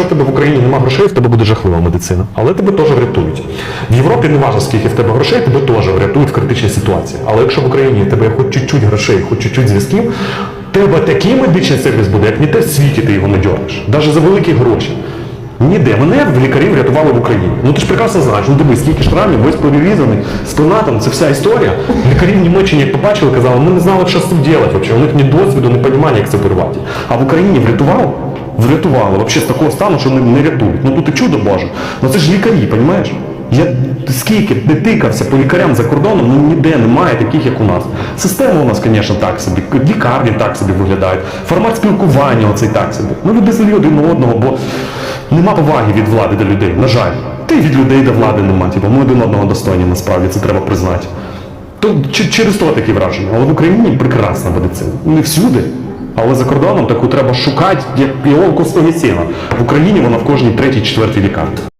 Якщо в тебе в Україні немає грошей, в тебе буде жахлива медицина. Але тебе теж врятують. В Європі не важливо, скільки в тебе грошей, тебе теж врятують в критичній ситуації. Але якщо в Україні в тебе хоч чуть-чуть грошей, хоч чуть-чуть зв'язків, тебе такий медичний сервіс буде, як ніде в світі ти його не дьорнеш. Навіть за великі гроші. Ніде. Мене в лікарів врятували в Україні. Ну ти ж прекрасно знаєш, ну дивись, скільки штрамів, весь перерізаний, спина там, це вся історія. Лікарі в Німеччині, як побачили, казали, ми не знали, що з цим робити. У них ні досвіду, ні розуміння, як це вирвати. А в Україні врятував? Врятували. Взагалі з такого стану, що не, не рятують. Ну тут і чудо Боже. Ну це ж лікарі, розумієш? Я скільки не тикався по лікарям за кордоном, ну ніде немає таких, як у нас. Система у нас, звісно, так собі, лікарні так собі виглядають, формат спілкування оцей так собі. Ну люди злі один одного, бо нема поваги від влади до людей, на жаль. Та й від людей до влади нема. Типу, ми один одного достойні, насправді, це треба признати. То через то такі враження. Але в Україні прекрасна медицина. Не всюди. Але за кордоном таку треба шукати, як його з. В Україні вона в кожній третій, четвертій лікарні.